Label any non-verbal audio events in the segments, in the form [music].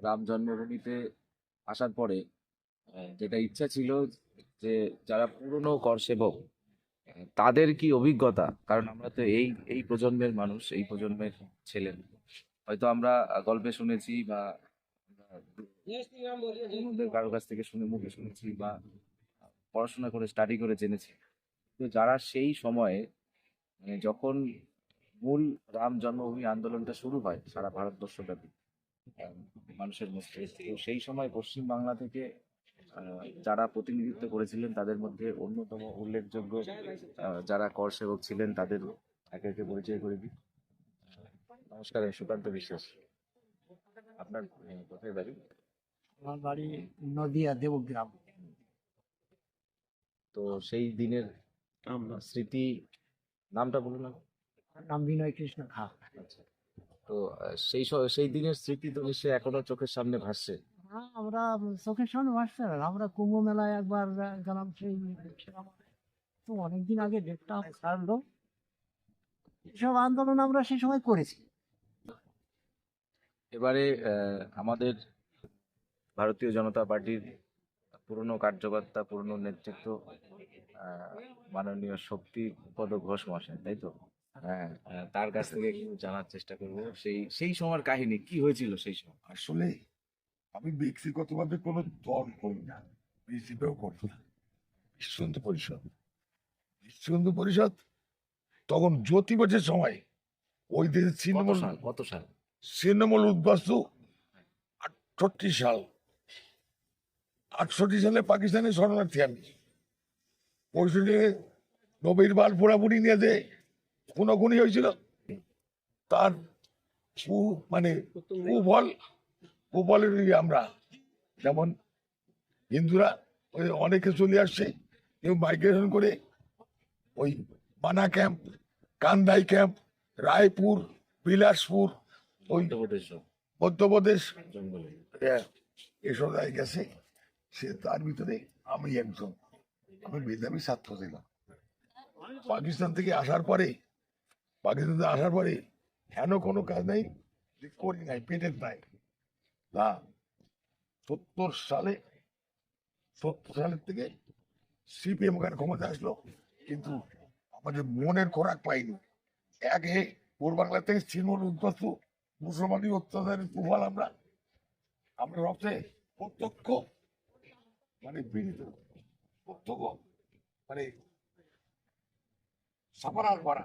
রাম জন্মভূমিতে আসার পরে যেটা ইচ্ছা ছিল যে যারা পুরনো কর সেবক তাদের কি অভিজ্ঞতা? কারণ আমরা তো এই এই প্রজন্মের মানুষ, এই প্রজন্মের ছেলে। হয়তো আমরা গল্পে শুনেছি বা কারও কাছ থেকে শুনে মুখে শুনেছি বা পড়াশোনা করে স্টাডি করে জেনেছি। তো যারা সেই সময়ে মানে যখন মূল রাম জন্মভূমি আন্দোলনটা শুরু হয় সারা ভারতবর্ষব্যাপী। মানুষের মধ্যে। তো সেই সময় পশ্চিম বাংলা থেকে যারা প্রতিনিধিত্ব করেছিলেন তাদের মধ্যে অন্যতম উল্লেখযোগ্য যারা কর সেবক ছিলেন তাদের একে একে পরিচয় করে দিই। নমস্কার আমি সুকান্ত বিশ্বাস। আপনার কোথায় বাড়ি? আমার বাড়ি নদিয়া দেবগ্রাম। তো সেই দিনের স্মৃতি নামটা বলুন না। নাম বিনয় কৃষ্ণ খা। আচ্ছা। তো সেই স- সেই দিনের স্মৃতি তো নিশ্চয়ই এখনও চোখের সামনে ভাসছে। হ্যাঁ, আমরা চোখের সামনে আসছে না। আমরা কুম্ভ মেলায় একবার গেলাম সেই তো অনেকদিন আগে ডেটটা ছাড়লো। এসব আন্দোলন আমরা সেই সময় করেছি। এবারে আমাদের ভারতীয় জনতা পার্টির পুরনো কার্যকর্তা পুরনো নেতৃত্ব মাননীয় শক্তিপদ ঘোষ মশাই তাই তো? হ্যাঁ। তার কাছ থেকে [laughs] জানার চেষ্টা করব। সেই সেই সময়ের কাহিনী কি হয়েছিল সেই সময়? আসলে আমি ব্যক্তিগতভাবে কোনো দল করি না। বিজেপিও করি না। বিশ্ব পরিষদ। বিশ্ব পরিষদ তখন জ্যোতি বছর সময় ওই তৃণমূল সাল? কত সাল? তৃণমূল উদ্বাস্তু আটষট্টি সাল। আটষট্টি সালে পাকিস্তানের শরণার্থী আমি। পঁয়ষট্টি নবীর বাল পোড়াপুরি নিয়ে যে খুনোখুনি হয়েছিল। তার মানে কুফল কুফলের আমরা। যেমন হিন্দুরা ওই অনেকে চলে আসছে কেউ মাইগ্রেশন করে ওই মানা ক্যাম্প কান্দাই ক্যাম্প রায়পুর বিলাসপুর ওই মধ্যপ্রদেশ। হ্যাঁ, এসব জায়গায় গেছে। সে তার ভিতরে আমি একজন। আমি মেধাবী ছাত্র ছিলাম। পাকিস্তান থেকে আসার পরে পাকিস্তান আসার পরে হেন কোনো কাজ নাই? করি নাই পেটের নাই। না, সত্তর সালে, সত্তর সালের থেকে সিপিএম ওখানে ক্ষমতা আসলো, কিন্তু আমাদের মনের খোরাক পাইনি। একে পূর্ব বাংলা থেকে তৃণমূল উদ্বস্ত মুসলমানি অত্যাচারের কুফল আমরা। আমরা সবচেয়ে প্রত্যক্ষ মানে পীড়িত প্রত্যক্ষ মানে সাফারার করা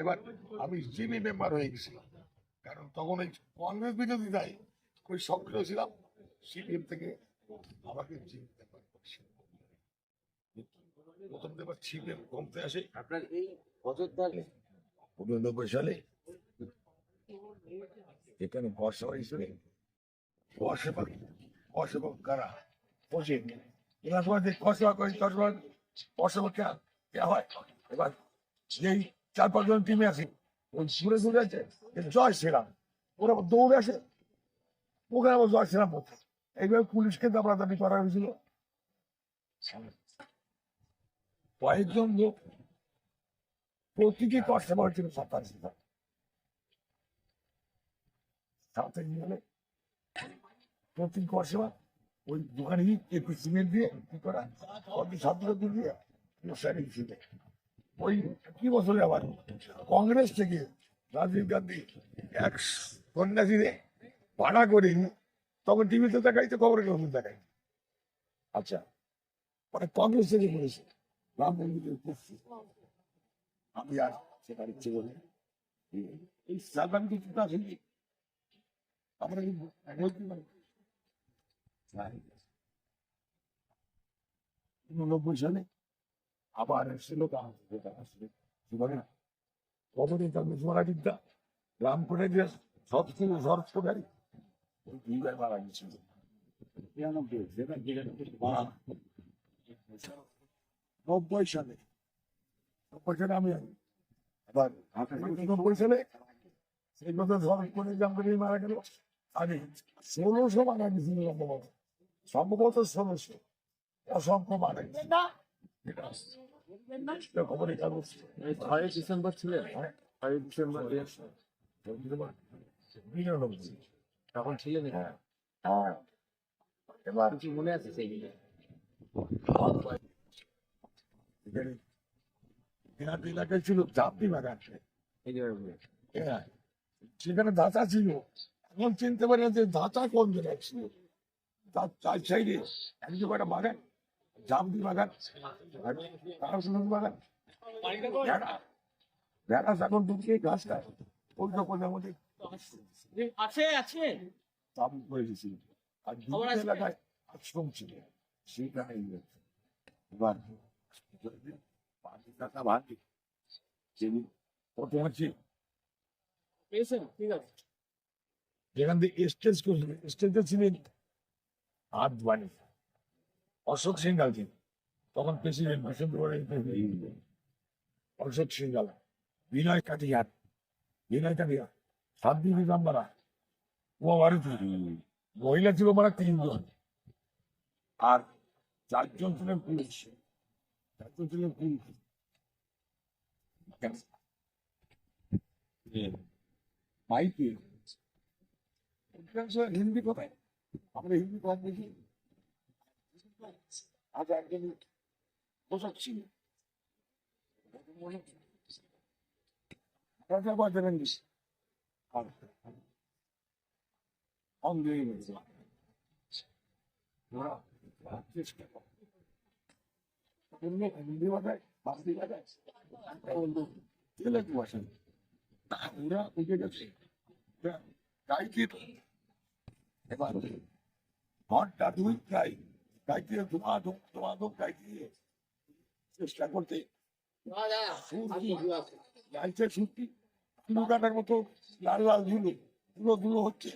এবার আমি জিবি মেম্বার হয়ে গেছি কারণ তখন ওই কংগ্রেস বিরোধিতায় ওই সক্রিয় ছিলাম। সিপিএম থেকে আমাকে জিবি মেম্বার করেছে প্রথম সিপিএম কমতে আসে। আপনার এই অযোধ্যার উননব্বই সালে এখানে বর্ষা হিসেবে অসেবক অসেবক কারা? বসে এরা সময় যে কসবা করে কসবা অসেবক কে হয়? এবার যেই চার পাঁচজন টিমে আছে। ওই ঘুরে ঘুরে আছে জয় শ্রীরাম ওরা দৌড়ে আসে। ওখানে আবার জয় শ্রীরাম বলছে এইভাবে পুলিশকে দাবড়াদাবি করা হয়েছিল। কয়েকজন লোক প্রতীকী কষ্ট হয়েছিল সাতাশ সাথে গেলে প্রতীক ওই দোকানে একটু সিমেন্ট দিয়ে কি করা? দিয়ে মশারি ছিল ওই কি বছরে আবার? কংগ্রেস থেকে রাজীব গান্ধী এক সন্ন্যাসীরে ভাড়া করে তখন টিভিতে দেখাইতে খবরে খবর দেখাই। আচ্ছা মানে কংগ্রেস থেকে বলেছে রাম মন্দিরের আমি আর সেখানে ইচ্ছে করি এই সালমান কিছু আসেনি আমরা কি বলতে পারি? উননব্বই সালে আবার এসেছিল কবরে তাদের সোনাবিদ্যা রামপুরে যে সব ছিল সরস্বতী ওই দুই মারা গেছিল। নব্বই সালে। নব্বই সালে আমি আবার নব্বই সালে। সেই কথা ধরন করে জামগুলি মারা গেল। আগে ষোলোশো মারা গেছিল, সম্ভবত। ষোলোশো। অসংখ্য মারা গেছে। ডিসেম্বর হ্যাঁ। এবার মনে আছে সেখানে ধাঁচা ছিল। এখন চিনতে পারি না যে ধাঁচা কোন জায়গায় ছিল। তার চার সাইডে একদম একটা বাগান। জামদি বাগান বাগান। ভেড়া এখন ঢুকে ঘাস ওই আছে আছে। গেছিল আর দুটো এলাকায় আশ্রম ছিল সেখানে এবার টাকা কত আছে পেয়েছেন? ঠিক আছে। যেখান থেকে স্টেজ করছিলেন স্টেজে ছিলেন আদবানি। অশোক সিংহাল ছিল তখন প্রেসিডেন্ট প্রেসিডেন্ট অশোক সিংহাল বিনয় কাটিয়ার বিনয় কাটিয়ার সাদ্দি পিতাম্বরা ও ভারতী মহিলা ছিল মানে তিনজন। আর চারজন ছিলেন পুলিশ, চারজন ছিলেন পুলিশ। হিন্দি কথায়? আমরা হিন্দি কথা বুঝি আজ একজন পোশাক ছিল দিস অন্ধ হয়ে গেছে। হিন্দি ভাষায়, বাংলি ভাষায়। তেলেগু ভাষায়। ওরা উঠে গেছে। গাইতে এবার ঘণ্টা দুই গাই গাইতে ধুমাধুম ধুমাধুম গাইতে। চেষ্টা করতে। গাইতে শুনতি ধুলো কাটার মতো লাল লাল ধুলো। ধুলো ধুলো হচ্ছে।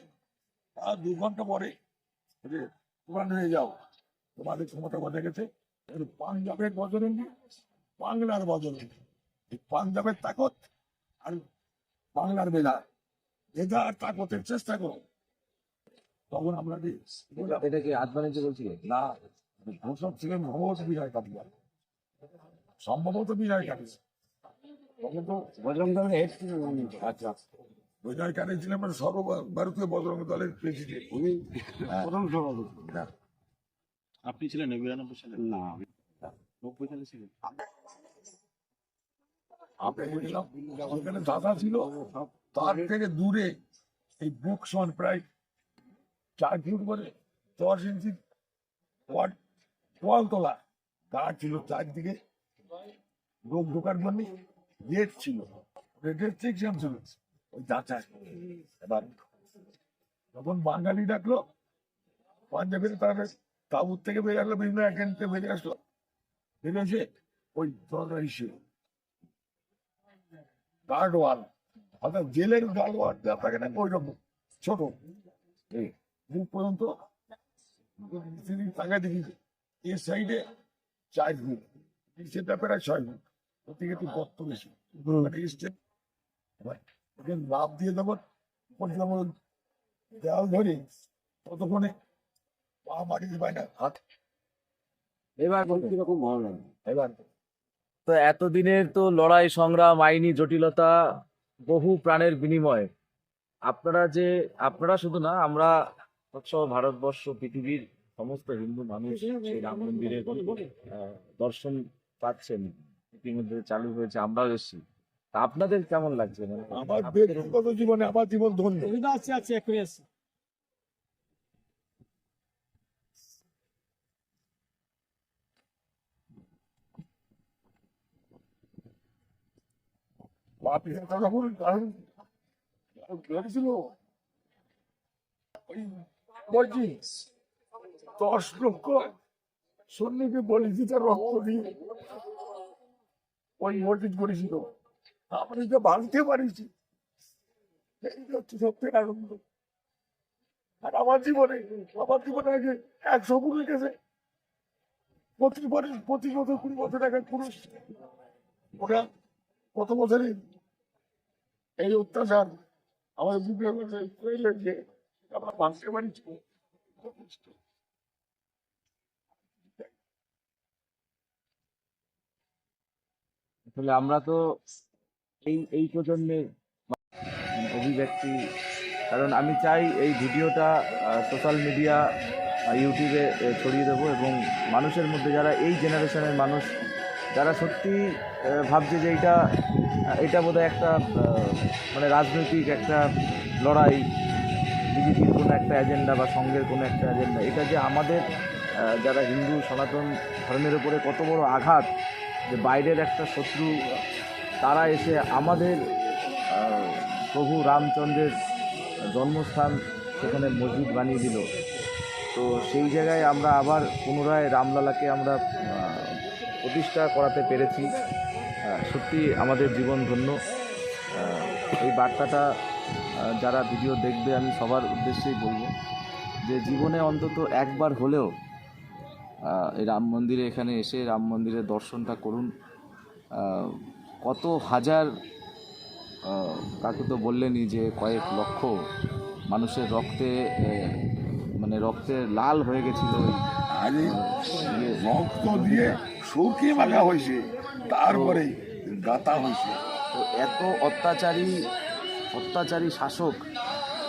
আর দু ঘণ্টা পরে পুরান হয়ে যাও। তোমাদের ক্ষমতা বাধা গেছে। পাঞ্জাবের বজরঙ্গি বাংলার বজরঙ্গি পাঞ্জাবের তাকত আর বাংলার বেদা। বেদা আর তাকতের চেষ্টা করো। তখন আমরা এটা কি হাত বাণিজ্য বলছিলেন না ঘোষক ছিলেন সম্ভবত বিজয় কাটিয়া সম্ভবত বিজয় কাটিয়া তখন তো বজরং দলের হেড আচ্ছা। বিজয় কাটিয়া ছিলেন মানে সর্বভারতীয় বজরঙ্গ দলের প্রেসিডেন্ট উনি প্রথম সভাপতি। আপনি ছিলেন বিরানব্বই সালে? না। নব্বই সালে ছিলেন? দাদা ছিল। তার থেকে দূরে এই বুক সন প্রায় চার ফুট করে দশ ইঞ্চি ওয়াল তোলা। তার ছিল চারদিকে লোক ঢোকার জন্য গেট ছিল। গেটের সেকশন ছিল। ওই দাঁচা এবার যখন বাঙালি ডাকলো, পাঞ্জাবের তার তাবুর থেকে বেরিয়ে আসলো, বিভিন্ন একান্তে বেরিয়ে আসলো। বেরিয়ে এসে ওই দরজা হিসেবে গার্ড ওয়াল অর্থাৎ জেলের গার্ড ওয়াল থাকে না ওই রকম ছোট মুখ পর্যন্ত তিনি দেখি এর সাইডে চার ফুট প্রায় ছয় ফুট একটু গর্ত বেশি। মানে লাভ দিয়ে পড়ছিলাম দেওয়াল ধরে ততক্ষণে পা মাটিতে পায় না। হাত। এবার কীরকম ভালো লাগে? এবার তো এতদিনের তো লড়াই সংগ্রাম আইনি জটিলতা বহু প্রাণের বিনিময়। আপনারা যে আপনারা শুধু না আমরা সহ ভারতবর্ষ পৃথিবীর সমস্ত হিন্দু মানুষ সেই রাম মন্দিরের দর্শন পাচ্ছেন। ইতিমধ্যে চালু হয়েছে আমরাও এসেছি। তা আপনাদের কেমন লাগছে? মানে আমার ব্যক্তিগত জীবনে আমার জীবন ধন্য। আছে আছে। আছে কথা বলুন কারণ ওই বলছি, দশ লক্ষ সৈন্যকে বলেছি তার রক্ত দিয়ে ওই মসজিদ করেছিল। আমরা যে ভাঙতে পারিছি এই হচ্ছে আনন্দ। আর আমার জীবনে আমার জীবনে আগে একশো পুরুষ গেছে প্রতি বছর, পঁচিশ বছর, কুড়ি বছর টাকা পুরুষ ওরা কত বছরে এই অত্যাচার আমাদের বুকের মধ্যে যে আমরা তো এই এই প্রজন্মের অভিব্যক্তি, কারণ আমি চাই এই ভিডিওটা সোশ্যাল মিডিয়া ইউটিউবে ছড়িয়ে দেবো এবং মানুষের মধ্যে যারা এই জেনারেশনের মানুষ, যারা সত্যি ভাবছে যে এটা এটা বোধহয় একটা মানে রাজনৈতিক একটা লড়াই বিজেপির কোনো একটা এজেন্ডা বা সঙ্গের কোনো একটা এজেন্ডা এটা যে আমাদের যারা হিন্দু, সনাতন ধর্মের উপরে কত বড় আঘাত, যে বাইরের একটা শত্রু, তারা এসে আমাদের প্রভু রামচন্দ্রের জন্মস্থান সেখানে মসজিদ বানিয়ে দিল। তো সেই জায়গায় আমরা আবার পুনরায় রামলালাকে আমরা প্রতিষ্ঠা করাতে পেরেছি। সত্যি আমাদের জীবন ধন্য। এই বার্তাটা যারা ভিডিও দেখবে আমি সবার উদ্দেশ্যেই বলব যে জীবনে অন্তত একবার হলেও এই রাম মন্দিরে এখানে এসে রাম মন্দিরের দর্শনটা করুন। কত হাজার কাকু তো বললেনই যে কয়েক লক্ষ মানুষের রক্তে মানে রক্তে লাল হয়ে গেছিল। আগে রক্ত দিয়ে শুকিয়ে মাখা হয়েছে তারপরে গাতা হয়েছে। তো এত অত্যাচারী অত্যাচারী শাসক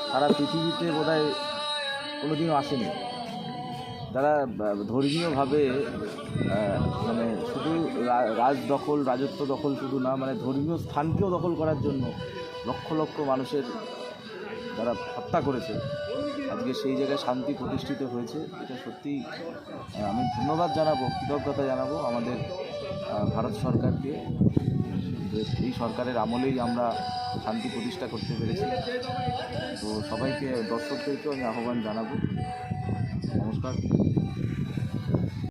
সারা পৃথিবীতে বোধহয় কোনোদিনও আসেনি। তারা ধর্মীয়ভাবে মানে শুধু রাজ দখল, রাজত্ব দখল শুধু না মানে ধর্মীয় স্থানকেও দখল করার জন্য লক্ষ লক্ষ মানুষের তারা হত্যা করেছে। আজকে সেই জায়গায় শান্তি প্রতিষ্ঠিত হয়েছে। এটা সত্যি আমি ধন্যবাদ জানাব, কৃতজ্ঞতা জানাব আমাদের ভারত সরকারকে। এই সরকারের আমলেই আমরা শান্তি প্রতিষ্ঠা করতে পেরেছি। তো সবাইকে দর্শকদেরকেও আমি আহ্বান জানাব। নমস্কার।